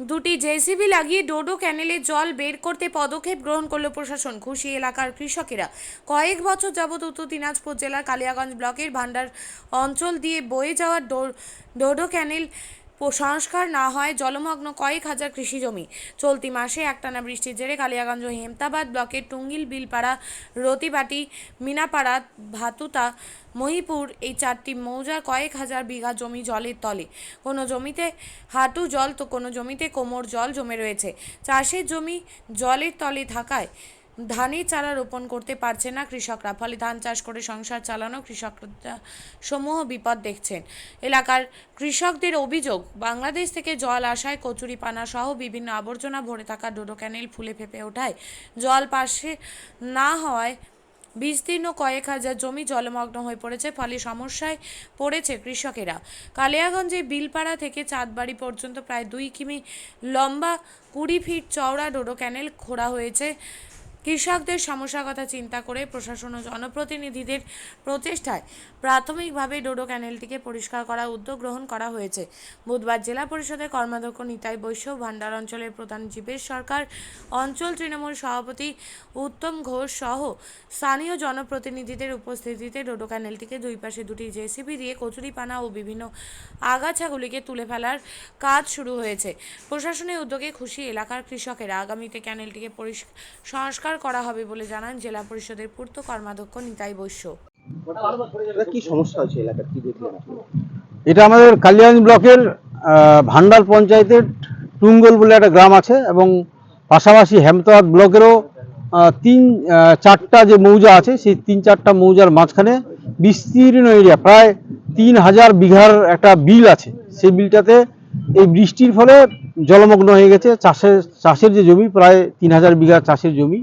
দুটি জেসিবি লাগিয়ে ডোডো ক্যানেলে জল বের করতে পদক্ষেপ গ্রহণ করল প্রশাসন। খুশি এলাকার কৃষকেরা। কয়েক বছর যাবৎ উত্তর দিনাজপুর জেলার কালিয়াগঞ্জ ব্লকের ভান্ডার অঞ্চল দিয়ে বয়ে যাওয়া ডোডো ক্যানেল সংস্কার না হয় জলমগ্ন কয়েক হাজার কৃষি জমি চলতি মাসে একটানা বৃষ্টির জেরে কালিয়াগঞ্জ হেমতাবাদ ব্লকের টুঙ্গিল, বিলপাড়া, রতিবাটি, মিনাপাড়া, ভাতুতা, মহিপুর এই চারটি মৌজার কয়েক হাজার বিঘা জমি জলের তলে। কোনো জমিতে হাঁটু জল, তো কোনো জমিতে কোমর জল জমে রয়েছে। চাষের জমি জলের তলে থাকায় ধানের চারা রোপণ করতে পারছে না কৃষকরা, ফলে ধান চাষ করে সংসার চালানো কৃষকরা সমূহ বিপদ দেখছেন। এলাকার কৃষকদের অভিযোগ, বাংলাদেশ থেকে জল আসায় কচুরিপানা সহ বিভিন্ন আবর্জনা ভরে থাকা ডোডো ক্যানেল ফুলে ফেপে ওঠায়। জল পাশে না হওয়ায় বিস্তীর্ণ কয়েক হাজার জমি জলমগ্ন হয়ে পড়েছে, ফলে সমস্যায় পড়েছে কৃষকেরা। কালিয়াগঞ্জে বিলপাড়া থেকে চাঁদবাড়ি পর্যন্ত প্রায় দুই কিমি লম্বা কুড়ি ফিট চওড়া ডোডো ক্যানেল খোঁড়া হয়েছে। কৃষকদের সমস্যার কথা চিন্তা করে প্রশাসন ও জনপ্রতিনিধিদের প্রচেষ্টায় প্রাথমিকভাবে ডোডো ক্যানেলটিকে পরিষ্কার করার উদ্যোগ গ্রহণ করা হয়েছে। বুধবার জেলা পরিষদের কর্মাধ্যক্ষ নিতাই বৈশ্য, ভান্ডার অঞ্চলের প্রধান জীবেশ সরকার, অঞ্চল তৃণমূল সভাপতি উত্তম ঘোষ সহ স্থানীয় জনপ্রতিনিধিদের উপস্থিতিতে ডোডো ক্যানেলটিকে দুই পাশে দুটি জেসিবি দিয়ে কচুরিপানা ও বিভিন্ন আগাছাগুলিকে তুলে ফেলার কাজ শুরু হয়েছে। প্রশাসনের উদ্যোগে খুশি এলাকার কৃষকেরা আগামীতে ক্যানেলটিকে পরিষ্কার সংস্কার করা হবে বলে জানান জেলা পরিষদের পূর্ত কর্মাধ্যক্ষ নিতাই বৈশ্য। এটা কি সমস্যা হচ্ছে এলাকার? কি দেখলেন এটা আমাদের কালিয়াগঞ্জ ব্লকের ভান্ডার পঞ্চায়েতের টুঙ্গল বলে একটা গ্রাম আছে এবং পাশাপাশি হেমতাবাদ ব্লকেরও তিন চারটা যে মৌজা আছে সেই তিন চারটা মৌজার মাঝখানে বিস্তীর্ণ এরিয়া প্রায় তিন হাজার বিঘার একটা বিল আছে। সেই বিলটাতে এই বৃষ্টির ফলে জলমগ্ন হয়ে গেছে। চাষের চাষের যে জমি প্রায় তিন হাজার বিঘা চাষের জমি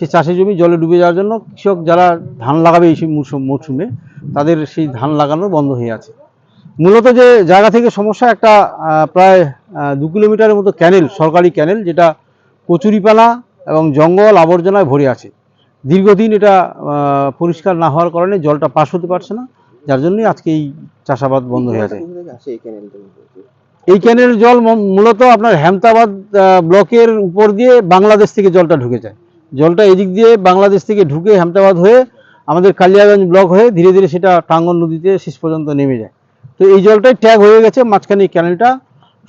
সেই চাষের জমি জলে ডুবে যাওয়ার জন্য কৃষক যারা ধান লাগাবে এই মৌসুম- তাদের সেই ধান লাগানো বন্ধ হয়ে আছে। মূলত যে জায়গা থেকে সমস্যা একটা প্রায় দু কিলোমিটারের মতো ক্যানেল সরকারি ক্যানেল যেটা কচুরিপানা এবং জঙ্গল আবর্জনায় ভরে আছে। দীর্ঘদিন এটা পরিষ্কার না হওয়ার কারণে জলটা পাস হতে পারছে না যার জন্যই আজকে এই চাষাবাদ বন্ধ হয়ে আছে। এই ক্যানেলটা এই ক্যানেল জল মূলত আপনার হেমতাবাদ ব্লকের উপর দিয়ে বাংলাদেশ থেকে জলটা ঢুকে যায়। জলটা এদিক দিয়ে বাংলাদেশ থেকে ঢুকে হেমতাবাদ হয়ে আমাদের কালিয়াগঞ্জ ব্লক হয়ে ধীরে ধীরে সেটা টাঙ্গন নদীতে শেষ পর্যন্ত নেমে যায়। তো এই জলটাই ট্যাগ হয়ে গেছে মাঝখানে ক্যানেলটা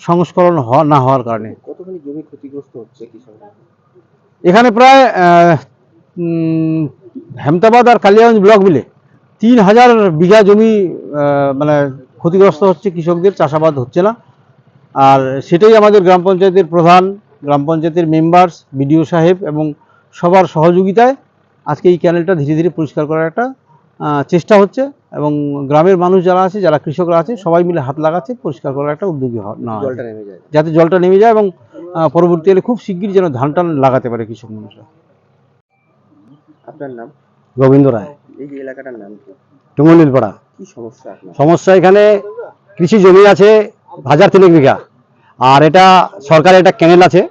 সংস্করণ না হওয়ার কারণে। কতখানি জমি ক্ষতিগ্রস্ত হচ্ছে এখানে প্রায় হেমতাবাদ আর কালিয়াগঞ্জ ব্লক মিলে তিন হাজার বিঘা জমি মানে ক্ষতিগ্রস্ত হচ্ছে কৃষকদের চাষাবাদ হচ্ছে না। আর সেটাই আমাদের গ্রাম পঞ্চায়েতের প্রধান গ্রাম পঞ্চায়েতের মেম্বার্স বিডিও সাহেব এবং সবার সহযোগিতায় আজকে এই ক্যানেলটা ধীরে ধীরে পরিষ্কার করার একটা চেষ্টা হচ্ছে এবং গ্রামের মানুষ যারা আছে যারা কৃষকরা আছে সবাই মিলে হাত লাগাচ্ছে পরিষ্কার করার একটা উদ্যোগী নেওয়া যায়। যাতে জলটা নেমে যায় এবং পরবর্তীকালে খুব শিগগির যেন ধান টান লাগাতে পারে কৃষক মানুষরা। আপনার নাম? গোবিন্দ রায়। এই যে এলাকাটার নাম কি? টুঙ্গলিলপাড়া। সমস্যা সমস্যা এখানে কৃষি জমি আছে হাজার তিনেক বিঘা। আর এটা সরকারের একটা ক্যানেল আছে।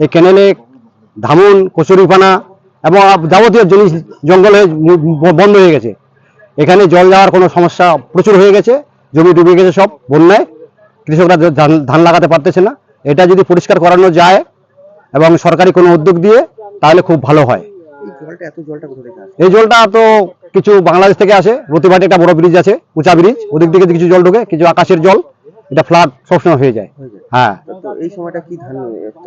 এই ক্যানেলে ধামন কচুরিপানা এবং যাবতীয় জিনিস জঙ্গলে বন্ধ হয়ে গেছে। এখানে জল যাওয়ার কোনো সমস্যা প্রচুর হয়ে গেছে। জমি ডুবে গেছে সব বন্যায়। কৃষকরা ধান লাগাতে পারতেছে না। এটা যদি পরিষ্কার করানো যায় এবং সরকারি কোনো উদ্যোগ দিয়ে তাহলে খুব ভালো হয়। এই জলটা তো কিছু বাংলাদেশ থেকে আসে। রতিবাটি একটা বড় ব্রিজ আছে উঁচা ব্রিজ ওদিক থেকে কিছু জল ঢোকে কিছু আকাশের জল। এটা ফ্লাড সবসময় হয়ে যায়। হয়ে এই সময়টা কি ধান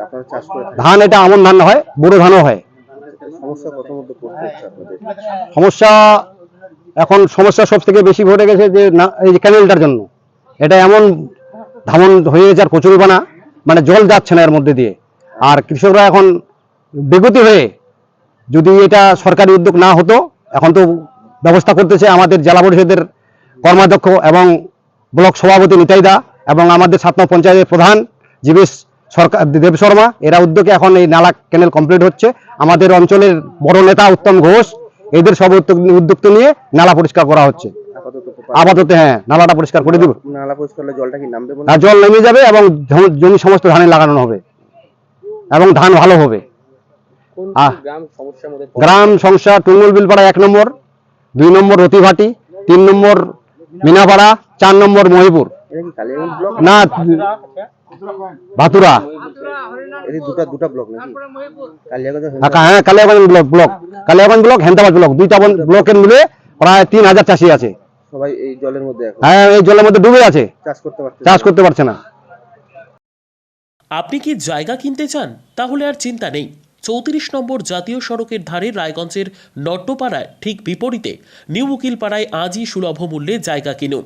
আপনারা চাষ করে ধান এটা আমন ধান হয় বড় ধানও হয়। সমস্যা কত মধ্যে পড়তে আপনাদের? সমস্যা এখন সমস্যা সব থেকে বেশি ঘটে গেছে যে না এই ক্যানেলটার জন্য। এটা এমন ধামন হয়ে গেছে আর কচুরিপানা মানে জল যাচ্ছে না এর মধ্যে দিয়ে। আর কৃষকরা এখন বেগতি হয়ে যদি এটা সরকারি উদ্যোগ না হতো এখন তো ব্যবস্থা করতেছে আমাদের জেলা পরিষদের কর্মাধ্যক্ষ এবং ব্লক সভাপতি নিতাইদা এবং আমাদের সাত পঞ্চায়েতের প্রধান জীবেশ সরকার দেব শর্মা এরা উদ্যোগে এখন এই নালা ক্যানেল কমপ্লিট হচ্ছে। আমাদের অঞ্চলের বড় নেতা উত্তম ঘোষ এদের সব উদ্যোগ উদ্যোক্ত নিয়ে নালা পরিষ্কার করা হচ্ছে। আপাতত হ্যাঁ নালাটা পরিষ্কার করে দিব। নালা পরিষ্কার জলটা কি নামবে আর জল নেমে যাবে এবং জমি সমস্ত ধানে লাগানো হবে এবং ধান ভালো হবে। গ্রাম সংস্থা টুঙ্গল বিলপাড়া এক নম্বর দুই নম্বর রতিভাটি তিন নম্বর মিনাপাড়া চার নম্বর মহিপুর। না ভাতুরা দুটা দুটা ব্লক নাকি? হ্যাঁ, হ্যাঁ Kaliaganj block block Kaliaganj block Hendabad block দুইটা ব্লকের মিলে প্রায় তিন হাজার চাষি আছে। সবাই এই জলের মধ্যে হ্যাঁ এই জলের মধ্যে ডুবে আছে। চাষ করতে পারছে চাষ করতে পারছে না। আপনি কি জায়গা কিনতে চান? তাহলে আর চিন্তা নেই। চৌত্রিশ নম্বর জাতীয় সড়কের ধারে রায়গঞ্জের নট্টপাড়ায় ঠিক বিপরীতে নিউ উকিলপাড়ায় আজই সুলভ মূল্যে জায়গা কিনুন।